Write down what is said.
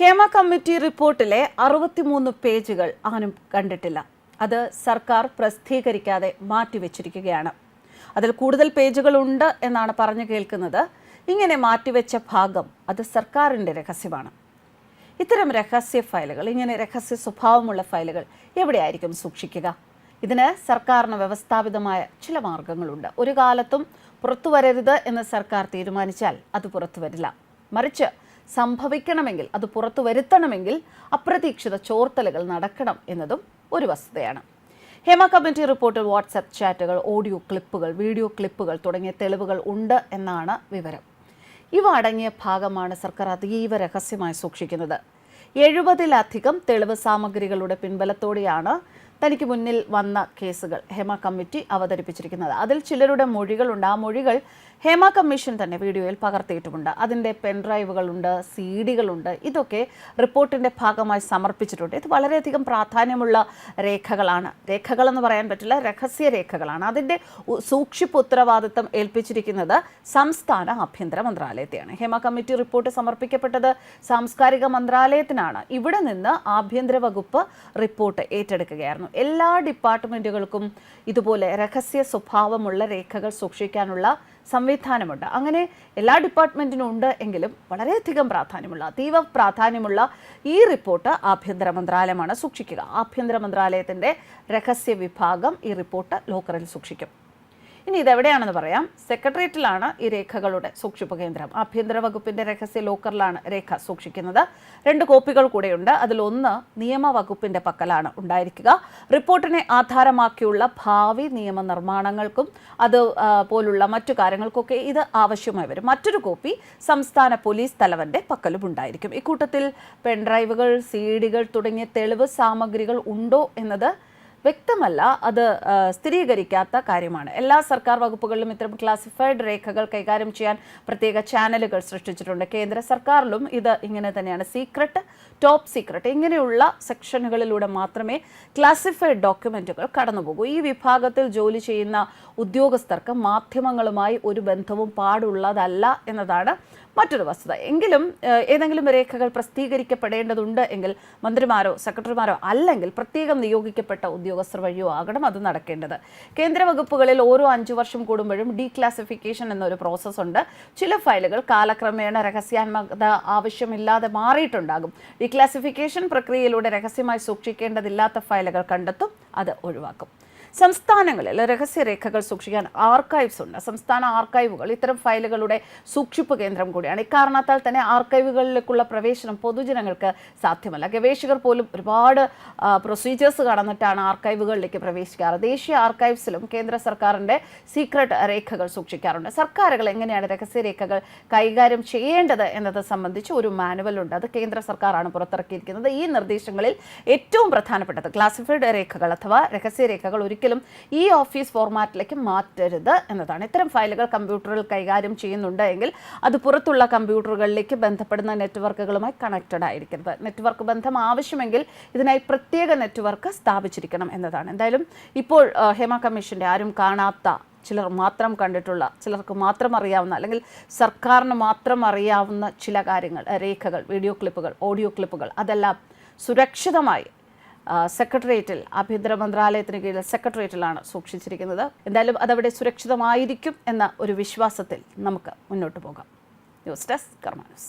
Hema committee റിപ്പോർട്ടിലെ അറുപത്തിമൂന്ന് പേജുകൾ ആരും കണ്ടിട്ടില്ല. അത് സർക്കാർ പ്രസിദ്ധീകരിക്കാതെ മാറ്റിവെച്ചിരിക്കുകയാണ്. അതിൽ കൂടുതൽ പേജുകളുണ്ട് എന്നാണ് പറഞ്ഞു കേൾക്കുന്നത്. ഇങ്ങനെ മാറ്റിവെച്ച ഭാഗം അത് സർക്കാരിന്റെ രഹസ്യമാണ്. ഇത്തരം രഹസ്യ ഫയലുകൾ ഇങ്ങനെ രഹസ്യ സ്വഭാവമുള്ള ഫയലുകൾ എവിടെയായിരിക്കും സൂക്ഷിക്കുക? ഇതിന് സർക്കാരിന് വ്യവസ്ഥാപിതമായ ചില മാർഗങ്ങളുണ്ട്. ഒരു കാലത്തും പുറത്തു വരരുത് എന്ന് സർക്കാർ തീരുമാനിച്ചാൽ അത് പുറത്തു വരില്ല. മറിച്ച് സംഭവിക്കണമെങ്കിൽ അത് പുറത്തു വരുത്തണമെങ്കിൽ അപ്രതീക്ഷിത ചോർത്തലുകൾ നടക്കണം എന്നതും ഒരു വസ്തുതയാണ്. ഹേമ കമ്മിറ്റി റിപ്പോർട്ടിൽ വാട്സപ്പ് ചാറ്റുകൾ ഓഡിയോ ക്ലിപ്പുകൾ വീഡിയോ ക്ലിപ്പുകൾ തുടങ്ങിയ തെളിവുകൾ ഉണ്ട് എന്നാണ് വിവരം. ഇവ അടങ്ങിയ ഭാഗമാണ് സർക്കാർ അതീവ രഹസ്യമായി സൂക്ഷിക്കുന്നത്. എഴുപതിലധികം തെളിവ് സാമഗ്രികളുടെ പിൻബലത്തോടെയാണ് തനിക്ക് മുന്നിൽ വന്ന കേസുകൾ ഹേമ കമ്മിറ്റി അവതരിപ്പിച്ചിരിക്കുന്നത്. അതിൽ ചിലരുടെ മൊഴികളുണ്ട്. ആ മൊഴികൾ ഹേമ കമ്മീഷൻ തന്നെ വീഡിയോയിൽ പകർത്തിയിട്ടുമുണ്ട്. അതിന്റെ പെൻഡ്രൈവുകളുണ്ട് സി ഡികളുണ്ട് ഇതൊക്കെ റിപ്പോർട്ടിന്റെ ഭാഗമായി സമർപ്പിച്ചിട്ടുണ്ട്. ഇത് വളരെയധികം പ്രാധാന്യമുള്ള രേഖകളാണ്. രേഖകളെന്ന് പറയാൻ പറ്റില്ല രഹസ്യ രേഖകളാണ് അതിന്റെ സൂക്ഷിപ്പ് ഉത്തരവാദിത്തം ഏൽപ്പിച്ചിരിക്കുന്നത് സംസ്ഥാന ആഭ്യന്തര മന്ത്രാലയത്തെയാണ്. ഹേമ കമ്മിറ്റി റിപ്പോർട്ട് സമർപ്പിക്കപ്പെട്ടത് സാംസ്കാരിക മന്ത്രാലയത്തിനാണ്. ഇവിടെ നിന്ന് ആഭ്യന്തര വകുപ്പ് റിപ്പോർട്ട് ഏറ്റെടുക്കുകയായിരുന്നു. എല്ലാ ഡിപ്പാർട്ട്മെന്റുകൾക്കും ഇതുപോലെ രഹസ്യ സ്വഭാവമുള്ള രേഖകൾ സൂക്ഷിക്കാനുള്ള സംവിധാനമുണ്ട്. അങ്ങനെ എല്ലാ ഡിപ്പാർട്ട്മെന്റിനും ഉണ്ട് എങ്കിലും വളരെയധികം പ്രാധാന്യമുള്ള അതീവ പ്രാധാന്യമുള്ള ഈ റിപ്പോർട്ട് ആഭ്യന്തര മന്ത്രാലയമാണ് സൂക്ഷിക്കുക. ആഭ്യന്തര മന്ത്രാലയത്തിന്റെ രഹസ്യ വിഭാഗം ഈ റിപ്പോർട്ട് ലോക്കറിൽ സൂക്ഷിക്കും. ഇനി ഇതെവിടെയാണെന്ന് പറയാം. സെക്രട്ടേറിയറ്റിലാണ് ഈ രേഖകളുടെ സൂക്ഷിപ്പ് കേന്ദ്രം. ആഭ്യന്തര വകുപ്പിന്റെ രഹസ്യ ലോക്കറിലാണ് രേഖ സൂക്ഷിക്കുന്നത്. രണ്ട് കോപ്പികൾ കൂടെയുണ്ട്. അതിലൊന്ന് നിയമവകുപ്പിന്റെ പക്കലാണ് ഉണ്ടായിരിക്കുക. റിപ്പോർട്ടിനെ ആധാരമാക്കിയുള്ള ഭാവി നിയമനിർമ്മാണങ്ങൾക്കും അത് പോലുള്ള മറ്റു കാര്യങ്ങൾക്കൊക്കെ ഇത് ആവശ്യമായി വരും. മറ്റൊരു കോപ്പി സംസ്ഥാന പോലീസ് തലവന്റെ പക്കലും ഉണ്ടായിരിക്കും. ഇക്കൂട്ടത്തിൽ പെൻഡ്രൈവുകൾ സി ഡികൾ തുടങ്ങിയ തെളിവ് സാമഗ്രികൾ ഉണ്ടോ എന്നത് വ്യക്തമല്ല അത് സ്ഥിരീകരിക്കാത്ത കാര്യമാണ്. എല്ലാ സർക്കാർ വകുപ്പുകളിലും ഇത്തരം ക്ലാസിഫൈഡ് രേഖകൾ കൈകാര്യം ചെയ്യാൻ പ്രത്യേക ചാനലുകൾ സൃഷ്ടിച്ചിട്ടുണ്ട്. കേന്ദ്ര സർക്കാരിലും ഇത് ഇങ്ങനെ തന്നെയാണ്. സീക്രട്ട് ടോപ്പ് സീക്രട്ട് ഇങ്ങനെയുള്ള സെക്ഷനുകളിലൂടെ മാത്രമേ ക്ലാസിഫൈഡ് ഡോക്യുമെന്റുകൾ കടന്നുപോകൂ. ഈ വിഭാഗത്തിൽ ജോലി ചെയ്യുന്ന ഉദ്യോഗസ്ഥർക്ക് മാധ്യമങ്ങളുമായി ഒരു ബന്ധവും പാടുള്ളതല്ല എന്നതാണ് മറ്റൊരു വസ്തുത. എങ്കിലും ഏതെങ്കിലും രേഖകൾ പ്രസിദ്ധീകരിക്കപ്പെടേണ്ടതുണ്ട് എങ്കിൽ മന്ത്രിമാരോ സെക്രട്ടറിമാരോ അല്ലെങ്കിൽ പ്രത്യേകം നിയോഗിക്കപ്പെട്ട ഉദ്യോഗസ്ഥർ വഴിയോ ആകണം അത് നടക്കേണ്ടത്. കേന്ദ്ര വകുപ്പുകളിൽ ഓരോ അഞ്ചു വർഷം കൂടുമ്പോഴും ഡീക്ലാസിഫിക്കേഷൻ എന്നൊരു പ്രോസസ്സ് ഉണ്ട്. ചില ഫയലുകൾ കാലക്രമേണ രഹസ്യാത്മകത ആവശ്യമില്ലാതെ മാറിയിട്ടുണ്ടാകും. ഡീക്ലാസിഫിക്കേഷൻ പ്രക്രിയയിലൂടെ രഹസ്യമായി സൂക്ഷിക്കേണ്ടതില്ലാത്ത ഫയലുകൾ കണ്ടെത്തും അത് ഒഴിവാക്കും. സംസ്ഥാനങ്ങളിൽ രഹസ്യരേഖകൾ സൂക്ഷിക്കാൻ ആർക്കൈവ്സ് ഉണ്ട്. സംസ്ഥാന ആർക്കൈവുകൾ ഇത്തരം ഫയലുകളുടെ സൂക്ഷിപ്പ് കേന്ദ്രം കൂടിയാണ്. ഇക്കാരണത്താൽ തന്നെ ആർക്കൈവുകളിലേക്കുള്ള പ്രവേശനം പൊതുജനങ്ങൾക്ക് സാധ്യമല്ല. ഗവേഷകർ പോലും ഒരുപാട് പ്രൊസീജിയേഴ്സ് കടന്നിട്ടാണ് ആർക്കൈവുകളിലേക്ക് പ്രവേശിക്കാറ്. ദേശീയ ആർക്കൈവ്സിലും കേന്ദ്ര സർക്കാരിന്റെ സീക്രട്ട് രേഖകൾ സൂക്ഷിക്കാറുണ്ട്. സർക്കാരുകൾ എങ്ങനെയാണ് രഹസ്യരേഖകൾ കൈകാര്യം ചെയ്യേണ്ടത് എന്നത് സംബന്ധിച്ച് ഒരു മാനുവൽ ഉണ്ട്. അത് കേന്ദ്ര സർക്കാരാണ് പുറത്തിറക്കിയിരിക്കുന്നത്. ഈ നിർദ്ദേശങ്ങളിൽ ഏറ്റവും പ്രധാനപ്പെട്ടത് ക്ലാസിഫൈഡ് രേഖകൾ അഥവാ രഹസ്യരേഖകൾ ഒരിക്കലും ഈ ഓഫീസ് ഫോർമാറ്റിലേക്ക് മാറ്റരുത് എന്നതാണ്. ഇത്തരം ഫയലുകൾ കമ്പ്യൂട്ടറിൽ കൈകാര്യം ചെയ്യുന്നുണ്ട് എങ്കിൽ അത് പുറത്തുള്ള കമ്പ്യൂട്ടറുകളിലേക്ക് ബന്ധപ്പെടുന്ന നെറ്റ്വർക്കുകളുമായി കണക്റ്റഡ് ആയിരിക്കരുത്. നെറ്റ്വർക്ക് ബന്ധം ആവശ്യമെങ്കിൽ ഇതിനായി പ്രത്യേക നെറ്റ്വർക്ക് സ്ഥാപിച്ചിരിക്കണം എന്നതാണ്. എന്തായാലും ഇപ്പോൾ ഹേമ കമ്മീഷന്റെ ആരും കാണാത്ത ചിലർ മാത്രം കണ്ടിട്ടുള്ള ചിലർക്ക് മാത്രം അറിയാവുന്ന അല്ലെങ്കിൽ സർക്കാരിന് മാത്രം അറിയാവുന്ന ചില കാര്യങ്ങൾ രേഖകൾ വീഡിയോ ക്ലിപ്പുകൾ ഓഡിയോ ക്ലിപ്പുകൾ അതെല്ലാം സുരക്ഷിതമായി സെക്രട്ടേറിയറ്റിൽ ആഭ്യന്തര മന്ത്രാലയത്തിന് കീഴിൽ സെക്രട്ടേറിയറ്റിലാണ് സൂക്ഷിച്ചിരിക്കുന്നത്. എന്തായാലും അതവിടെ സുരക്ഷിതമായിരിക്കും എന്ന ഒരു വിശ്വാസത്തിൽ നമുക്ക് മുന്നോട്ട് പോകാം. News desk കർമാനസ്